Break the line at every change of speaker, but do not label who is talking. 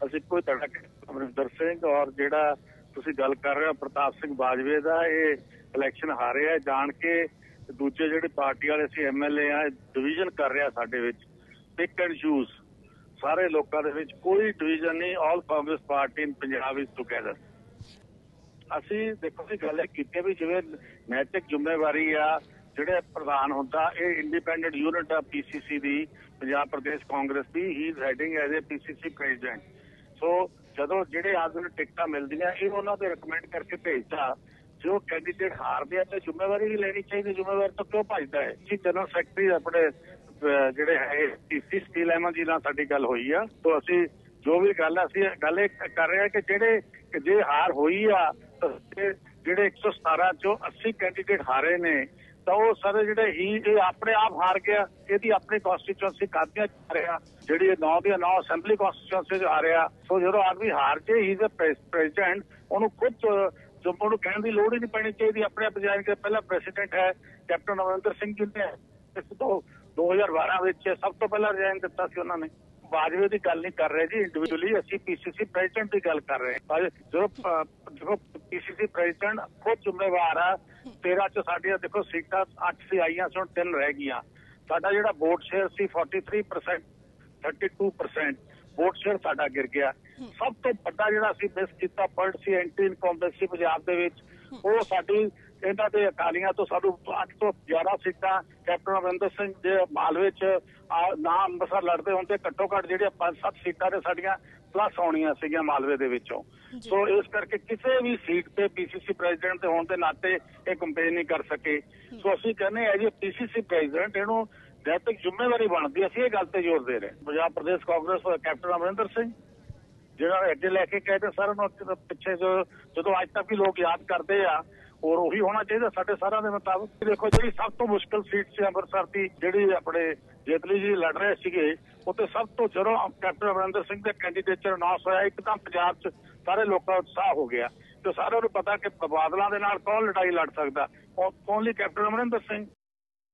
ਅਸੀਂ ਕੋਈ ਧੜਕ ਅਮਰਿੰਦਰ ਸਿੰਘ ਔਰ ਜਿਹੜਾ ਤੁਸੀਂ ਗੱਲ ਕਰ ਰਹੇ ਹੋ, ਪ੍ਰਤਾਪ ਸਿੰਘ ਬਾਜਵੇ ਦਾ, ਇਹ ਇਲੈਕਸ਼ਨ ਹਾਰਿਆ ਜਾਣ ਕੇ ਦੂਜੇ ਜਿਹੜੇ ਪਾਰਟੀ ਵਾਲੇ ਸੀ ਐਮਐਲਏ ਆ ਡਿਵੀਜ਼ਨ ਕਰ ਰਿਹਾ ਸਾਡੇ ਵਿੱਚ। ਪਿਕ ਐਂਡ ਚੂਜ਼ ਸਾਰੇ ਲੋਕਾਂ ਦੇ ਵਿੱਚ ਕੋਈ ਡਿਵੀਜ਼ਨ ਨਹੀਂ all Congress party in Punjab is together ਅਸੀਂ ਦੇਖੋ ਜੀ, ਗੱਲ ਇਹ ਕੀਤੀ ਵੀ ਜਿਵੇਂ ਨੈਤਿਕ ਜ਼ਿੰਮੇਵਾਰੀ ਆ, ਜਿਹੜੇ ਪ੍ਰਧਾਨ ਹੁੰਦਾ, ਇਹ ਇੰਡੀਪੈਂਡੈਂਟ ਯੂਨਿਟ ਆ ਪੀਸੀਸੀ ਦੀ, ਪੰਜਾਬ ਪ੍ਰਦੇਸ਼ ਕਾਂਗਰਸ ਦੀ ਹੀ is heading as a PCC president so ਜਦੋਂ ਜਿਹੜੇ ਆਦਮੀ ਨੂੰ ਟਿਕਟਾਂ ਮਿਲਦੀਆਂ, ਇਹ ਉਹਨਾਂ ਦੇ ਰეკਮੈਂਡ ਕਰਕੇ ਭੇਜਦਾ ਜੋ ਕੈਂਡੀਡੇਟ ਹਾਰਦੇ ਆ ਤੇ ਜ਼ਿੰਮੇਵਾਰੀ ਵੀ ਲੈਣੀ ਚਾਹੀਦੀ, ਜ਼ਿੰਮੇਵਾਰੀ ਤੋਂ ਕਿਉਂ ਭੱਜਦਾ ਹੈ? ਜੀ ਜਨਰਲ ਸੈਕਟਰੀ ਆਪਣੇ ਜਿਹੜੇ ਹੈ ਪੀਸੀ ਸਟੀਲ ਐਮਨ ਜੀ ਨਾਲ ਸਾਡੀ ਗੱਲ ਹੋਈ ਆ। ਤੋਂ ਅਸੀਂ ਜੋ ਵੀ ਗੱਲ ਅਸੀਂ ਗੱਲ ਇਹ ਕਰ ਰਹੇ ਆ ਕਿ ਜਿਹੜੇ, ਜੇ ਹਾਰ ਹੋਈ ਆ, ਤਾਂ ਇਹ ਜਿਹੜੇ 117 ਚੋਂ 80 ਕੈਂਡੀਡੇਟ ਹਾਰੇ ਨੇ ਤਾਂ ਉਹ ਸਾਰੇ ਜਿਹੜੇ ਹੀ, ਇਹ ਆਪਣੇ ਆਪ ਹਾਰ ਗਿਆ ਇਹਦੀ ਆਪਣੀ ਕਨਸਟੀਚੁਐਂਸੀ ਕਾਦੀਆਂ ਚ ਰਿਹਾ। ਜਿਹੜੀ ਇਹ 9 ਦੀਆਂ 9 ਅਸੈਂਬਲੀ ਕਨਸਟੀਚੁਐਂਸੀ ਚ ਆ ਰਿਹਾ। ਸੋ ਜਦੋਂ ਆਦਮੀ ਹਾਰ ਕੇ ਹੀ ਇਜ਼ ਪ੍ਰੈਜ਼ੀਡੈਂਟ ਉਹਨੂੰ ਖੁਦ ਜੋ ਨੂੰ ਕਹਿਣ ਦੀ ਲੋੜ ਹੀ ਨਹੀਂ ਪੈਣੀ ਚਾਹੀਦੀ। ਆਪਣੇ ਆਪ ਜਾਣ ਕੇ ਪਹਿਲਾ ਪ੍ਰੈਜ਼ੀਡੈਂਟ ਹੈ, ਕੈਪਟਨ ਅਮਰਿੰਦਰ ਸਿੰਘ ਜੀ ਨੇ। ਇਸ ਤੋਂ 2012 ਵਿੱਚ ਸਭ ਤੋਂ ਪਹਿਲਾਂ ਰਿਜ਼ਾਈਨ ਦਿੱਤਾ ਸੀ ਉਹਨਾਂ ਨੇ। ਬਾਜਵੇ ਦੀ ਗੱਲ ਨਹੀਂ ਕਰ ਰਹੇ ਜੀ ਇੰਡੀਵਿਜੂਅਲੀ ਅਸੀਂ ਪੀਸੀਸੀ ਪ੍ਰੈਜ਼ੀਡੈਂਟ ਦੀ ਗੱਲ ਕਰ ਰਹੇ ਹਾਂ। ਜਦੋਂ ਦੇਖੋ ਪੀਸੀਸੀ ਪ੍ਰੈਜ਼ੀਡੈਂਟ ਖੁਦ ਜ਼ਿੰਮੇਵਾਰ ਆ 13 ਚ ਸਾਡੀਆਂ ਦੇਖੋ ਸੀਟਾਂ 8 ਸੀ ਆਈਆਂ ਸੀ ਹੁਣ 3 ਰਹਿ ਗਈਆਂ। ਸਾਡਾ ਜਿਹੜਾ ਵੋਟ ਸ਼ੇਅਰ ਸੀ 43% 32% ਵੋਟ ਸ਼ੇਅਰ ਸਾਡਾ ਗਿਰ ਗਿਆ। ਸਭ ਤੋਂ ਵੱਡਾ ਜਿਹੜਾ ਅਸੀਂ ਮਿਸ ਕੀਤਾ ਪੁਆਇੰਟ ਸੀ ਐਂਟੀ ਇਨਕੰਬੈਂਸੀ ਪੰਜਾਬ ਦੇ ਵਿੱਚ, ਉਹ ਸਾਡੀ ਇਹਨਾਂ ਦੇ ਅਕਾਲੀਆਂ ਤੋਂ ਸਾਨੂੰ 8 ਤੋਂ 11 ਸੀਟਾਂ ਕੈਪਟਨ ਅਮਰਿੰਦਰ ਸਿੰਘ ਦੇ ਮਾਲਵੇ ਚ ਨਾ ਅੰਮ੍ਰਿਤਸਰ ਲੜਦੇ ਹੁੰਦੇ ਘੱਟੋ ਘੱਟ ਜਿਹੜੀਆਂ 5-7 ਸੀਟਾਂ ਨੇ ਸਾਡੀਆਂ ਪਲੱਸ ਆਉਣੀਆਂ ਸੀਗੀਆਂ ਮਾਲਵੇ ਦੇ ਵਿੱਚੋਂ। ਸੋ ਇਸ ਕਰਕੇ ਕਿਸੇ ਵੀ ਸੀਟ ਤੇ ਪੀਸੀਸੀ ਪ੍ਰੈਜ਼ੀਡੈਂਟ ਦੇ ਹੋਣ ਦੇ ਨਾਤੇ ਇਹ ਕੰਪੇਨ ਨਹੀਂ ਕਰ ਸਕੇ। ਸੋ ਅਸੀਂ ਕਹਿੰਦੇ ਆ ਜੀ ਪੀਸੀਸੀ ਪ੍ਰੈਜ਼ੀਡੈਂਟ ਇਹਨੂੰ ਨੈਤਿਕ ਜ਼ਿੰਮੇਵਾਰੀ ਬਣਦੀ ਅਸੀਂ ਇਹ ਗੱਲ ਤੇ ਜ਼ੋਰ ਦੇ ਰਹੇ। ਪੰਜਾਬ ਪ੍ਰਦੇਸ਼ ਕਾਂਗਰਸ ਦਾ ਕੈਪਟਨ ਅਮਰਿੰਦਰ ਸਿੰਘ ਜਿਹੜਾ ਅੱਗੇ ਲੈ ਕੇ ਕਹਿੰਦੇ ਸਾਰਿਆਂ ਨੂੰ ਪਿੱਛੇ ਜੋ ਜਦੋਂ ਅੱਜ ਤੱਕ ਵੀ ਲੋਕ ਯਾਦ ਕਰਦੇ ਆ ਔਰ ਉਹੀ ਹੋਣਾ ਚਾਹੀਦਾ ਸਾਡੇ ਸਾਰਿਆਂ ਦੇ ਮੁਤਾਬਕ। ਦੇਖੋ ਜਿਹੜੀ ਸਭ ਤੋਂ ਮੁਸ਼ਕਲ ਸੀਟ ਸੀ ਅੰਮ੍ਰਿਤਸਰ ਦੀ, ਜਿਹੜੀ ਆਪਣੇ ਜੇਤਲੀ ਜੀ ਲੜ ਰਹੇ ਸੀਗੇ ਉੱਤੇ ਸਭ ਤੋਂ ਜਦੋਂ ਕੈਪਟਨ ਅਮਰਿੰਦਰ ਸਿੰਘ ਦੇ ਕੈਂਡੀਡੇਚਰ ਅਨਾਉਂਸ ਹੋਇਆ, ਇੱਕਦਮ ਪੰਜਾਬ 'ਚ ਸਾਰੇ ਲੋਕਾਂ ਦਾ ਉਤਸ਼ਾਹ ਹੋ ਗਿਆ। ਤੇ ਸਾਰਿਆਂ ਨੂੰ ਪਤਾ ਕਿ ਬਾਦਲਾਂ ਦੇ ਨਾਲ ਕੌਣ ਲੜਾਈ ਲੜ ਸਕਦਾ। Only captain Amarinder Singh?